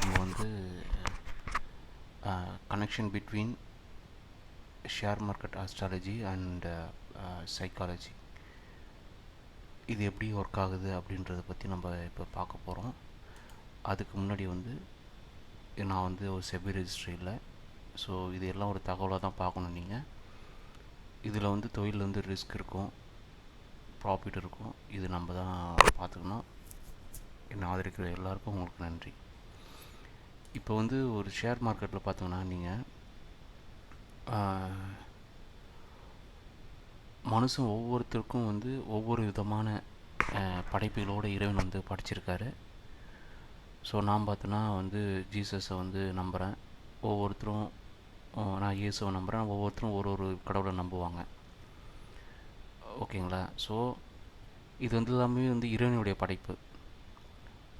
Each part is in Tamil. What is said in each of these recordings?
நம்ம வந்து connection between share market astrology and psychology இது எப்படி ஒர்க் ஆகுது அப்படின்றத பற்றி நம்ம இப்போ பார்க்க போகிறோம் அதுக்கு முன்னாடி வந்து நான் வந்து ஒரு செபி ரெஜிஸ்ட்ரி இல்லை ஸோ இது எல்லாம் ஒரு தகவலாக தான் பார்க்கணும் நீங்கள் இதில் வந்து தொழில் வந்து ரிஸ்க் இருக்கும் ப்ராஃபிட் இருக்கும். இது நம்ம தான் பார்த்துக்கணும். என்னை ஆதரிக்கிற எல்லாருக்கும் உங்களுக்கு நன்றி. இப்போ வந்து ஒரு ஷேர் மார்க்கெட்டில் பார்த்தோம்னா நீங்கள் மனுஷன் ஒவ்வொருத்தருக்கும் வந்து ஒவ்வொரு விதமான படைப்புகளோடு இறைவன் வந்து படைச்சிருக்காரு. ஸோ நான் பார்த்தோன்னா வந்து ஜீசஸை வந்து நம்புகிறேன் ஒவ்வொருத்தரும் நான் இயேசுவை நம்புகிறேன் ஒவ்வொருத்தரும் ஒரு ஒரு கடவுளை நம்புவாங்க. ஓகேங்களா? ஸோ இது வந்து எல்லாமே வந்து இறைவனுடைய படைப்பு.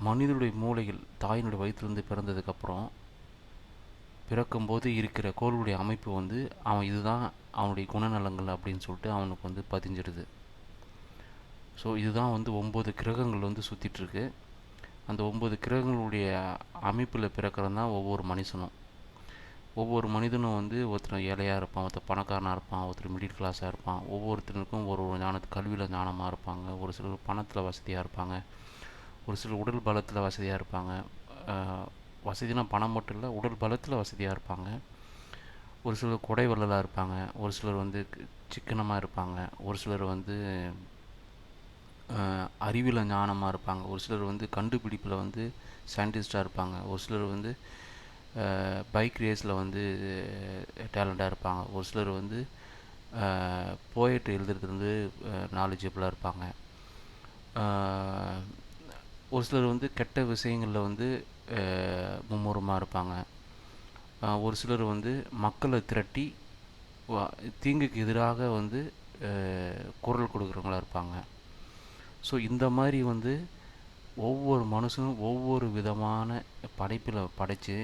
மனிதனுடைய மூளையில் தாயினுடைய வயிற்றுலேருந்து பிறந்ததுக்கப்புறம் பிறக்கும்போது இருக்கிற கோளுடைய அமைப்பு வந்து அவன் இதுதான் அவனுடைய குணநலங்கள் அப்படின்னு சொல்லிட்டு அவனுக்கு வந்து பதிஞ்சிடுது. ஸோ இதுதான் வந்து ஒம்பது கிரகங்கள் வந்து சுற்றிட்டுருக்கு அந்த ஒம்பது கிரகங்களுடைய அமைப்பில் பிறக்கிறது தான் ஒவ்வொரு மனுஷனும். ஒவ்வொரு மனிதனும் வந்து ஒருத்தர் ஏழையாக இருப்பான் ஒருத்தர் பணக்காரனாக இருப்பான் ஒருத்தர் மிடில் கிளாஸாக இருப்பான். ஒவ்வொருத்தருக்கும் ஒரு ஒரு ஞானத்து கல்வியில் ஞானமாக இருப்பாங்க. ஒரு சிலர் பணத்தில் வசதியாக இருப்பாங்க. ஒரு சிலர் உடல் பலத்தில் வசதியாக இருப்பாங்க. வசதினா பணம் மட்டும் இல்லை உடல் பலத்தில் வசதியாக இருப்பாங்க. ஒரு சிலர் கொடை வள்ளலாக இருப்பாங்க. ஒரு சிலர் வந்து சிக்கனமாக இருப்பாங்க. ஒரு சிலர் வந்து அறிவியல் ஞானமாக இருப்பாங்க. ஒரு சிலர் வந்து கண்டுபிடிப்பில் வந்து சயின்டிஸ்டாக இருப்பாங்க. ஒரு சிலர் வந்து பைக் ரேஸில் வந்து டேலண்ட்டாக இருப்பாங்க. ஒரு சிலர் வந்து போயிட்டு எழுதுறது வந்து நாலேஜபிளாக இருப்பாங்க. ஒரு சிலர் வந்து கெட்ட விஷயங்களில் வந்து மும்முரமாக இருப்பாங்க. ஒரு சிலர் வந்து மக்களை திரட்டி தீங்குக்கு எதிராக வந்து குரல் கொடுக்குறவங்களா இருப்பாங்க. ஸோ இந்த மாதிரி வந்து ஒவ்வொரு மனுஷனும் ஒவ்வொரு விதமான படைப்பில் படைத்து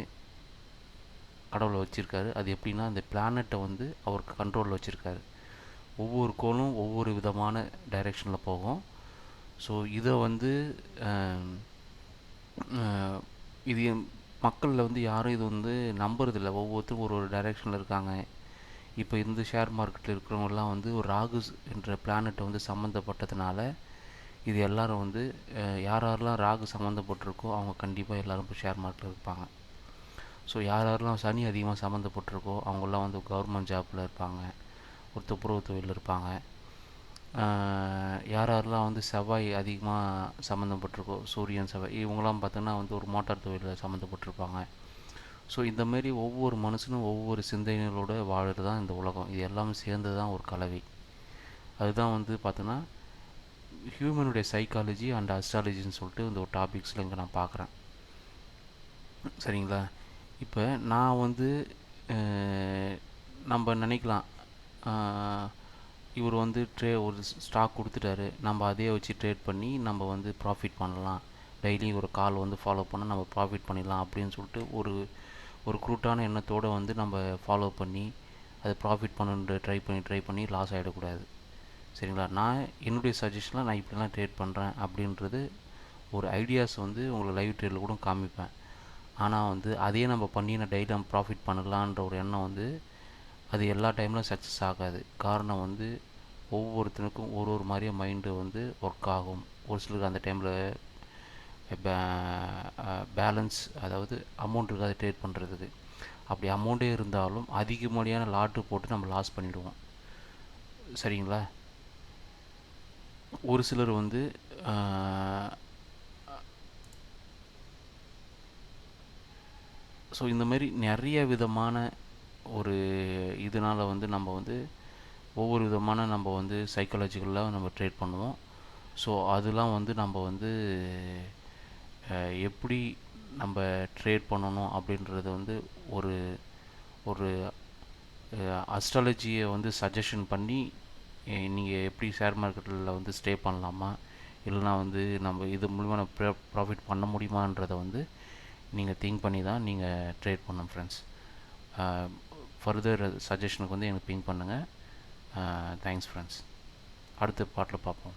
கடவுளை வச்சுருக்காரு. அது எப்படின்னா அந்த பிளானட்டை வந்து அவருக்கு கண்ட்ரோலில் வச்சுருக்காரு. ஒவ்வொரு கோளும் ஒவ்வொரு விதமான டைரெக்ஷனில் போகும். ஸோ இதை வந்து இது மக்களில் வந்து யாரும் இது வந்து நம்புறதில்ல. ஒவ்வொருத்தரும் ஒரு ஒரு டைரெக்ஷனில் இருக்காங்க. இப்போ இந்த ஷேர் மார்க்கெட்டில் இருக்கிறவங்கலாம் வந்து ஒரு ராகு என்ற பிளானட்டை வந்து சம்மந்தப்பட்டதுனால இது எல்லோரும் வந்து யார் யாரெல்லாம் ராகு சம்மந்தப்பட்டிருக்கோ அவங்க கண்டிப்பாக எல்லோரும் இப்போ ஷேர் மார்க்கெட்டில் இருப்பாங்க ஸோ யார் யாரெல்லாம் சனி அதிகமாக சம்மந்தப்பட்டிருக்கோ அவங்களாம் வந்து கவர்மெண்ட் ஜாப்பில் இருப்பாங்க. ஒரு துப்புரவு தொழில் இருப்பாங்க. யார் யாரெல்லாம் வந்து செவ்வாய் அதிகமாக சம்மந்தப்பட்டிருக்கோ சூரியன் செவ்வாய் இவங்களாம் பார்த்தோன்னா வந்து ஒரு மோட்டார் தொழிலில் சம்மந்தப்பட்டிருப்பாங்க. ஸோ இந்தமாரி ஒவ்வொரு மனுஷனும் ஒவ்வொரு சிந்தனைகளோடு வாழ்கிறது தான் இந்த உலகம். இது எல்லாமே சேர்ந்து தான் ஒரு கலவை. அதுதான் வந்து பார்த்தோன்னா ஹியூமனுடைய சைக்காலஜி அண்ட் அஸ்ட்ராலஜின்னு சொல்லிட்டு இந்த ஒரு டாபிக்ஸில் இங்கே நான் பார்க்குறேன். சரிங்களா? இப்போ நான் வந்து நம்ம நினைக்கலாம். இவர் வந்து ட்ரே ஒரு ஸ்டாக் கொடுத்துட்டாரு. நம்ம அதே வச்சு ட்ரேட் பண்ணி நம்ம வந்து ப்ராஃபிட் பண்ணலாம். டெய்லி ஒரு கால் வந்து ஃபாலோ பண்ணால் நம்ம ப்ராஃபிட் பண்ணிடலாம் அப்படின்னு சொல்லிட்டு ஒரு ஒரு குரூட்டான எண்ணத்தோடு வந்து நம்ம ஃபாலோ பண்ணி அதை ப்ராஃபிட் பண்ணுன்ற ட்ரை பண்ணி ட்ரை பண்ணி லாஸ் ஆகிடக்கூடாது சரிங்களா? நான் என்னுடைய சஜஷனில் நான் இப்படிலாம் ட்ரேட் பண்ணுறேன் அப்படின்றது ஒரு ஐடியாஸ் வந்து உங்களுக்கு லைவ் ட்ரேடில் கூட காமிப்பேன். ஆனால் வந்து அதையே நம்ம பண்ணி நான் டெய்லி நம்ம ப்ராஃபிட் பண்ணலான்ற ஒரு எண்ணம் வந்து அது எல்லா டைம்லையும் சக்ஸஸ் ஆகாது. காரணம் வந்து ஒவ்வொருத்தனுக்கும் ஒரு ஒரு மாதிரியே மைண்டு வந்து ஒர்க் ஆகும். ஒரு சிலருக்கு அந்த டைமில் பேலன்ஸ் அதாவது அமௌண்ட் இருக்காது ட்ரேட் பண்ணுறதுக்கு அப்படி அமௌண்ட்டே இருந்தாலும் அதிகப்படியான லாட்டு போட்டு நம்ம லாஸ் பண்ணிவிடுவோம் சரிங்களா? ஒரு சிலர் வந்து ஸோ இந்த மாதிரி நிறைய விதமான ஒரு இதனால் வந்து நம்ம வந்து ஒவ்வொரு விதமான நம்ம வந்து சைக்காலஜிக்கலாக நம்ம ட்ரேட் பண்ணுவோம். ஸோ அதெலாம் வந்து நம்ம வந்து எப்படி நம்ம ட்ரேட் பண்ணணும் அப்படின்றது வந்து ஒரு ஒரு அஸ்ட்ராலஜியை வந்து சஜஷன் பண்ணி நீங்கள் எப்படி ஷேர் மார்க்கெட்டில் வந்து ஸ்டே பண்ணலாமா? இல்லைனா வந்து நம்ம இது மூலிமா நம்ம ப்ராஃபிட் பண்ண முடியுமான்றதை வந்து நீங்கள் திங்க் பண்ணி தான் நீங்கள் ட்ரேட் பண்ணணும் ஃப்ரெண்ட்ஸ் ஃபர்தர் சஜஷனுக்கு வந்து எனக்கு பிங் பண்ணுங்கள் தேங்க்ஸ் ஃப்ரெண்ட்ஸ் அடுத்த பாட்டில் பார்ப்போம்.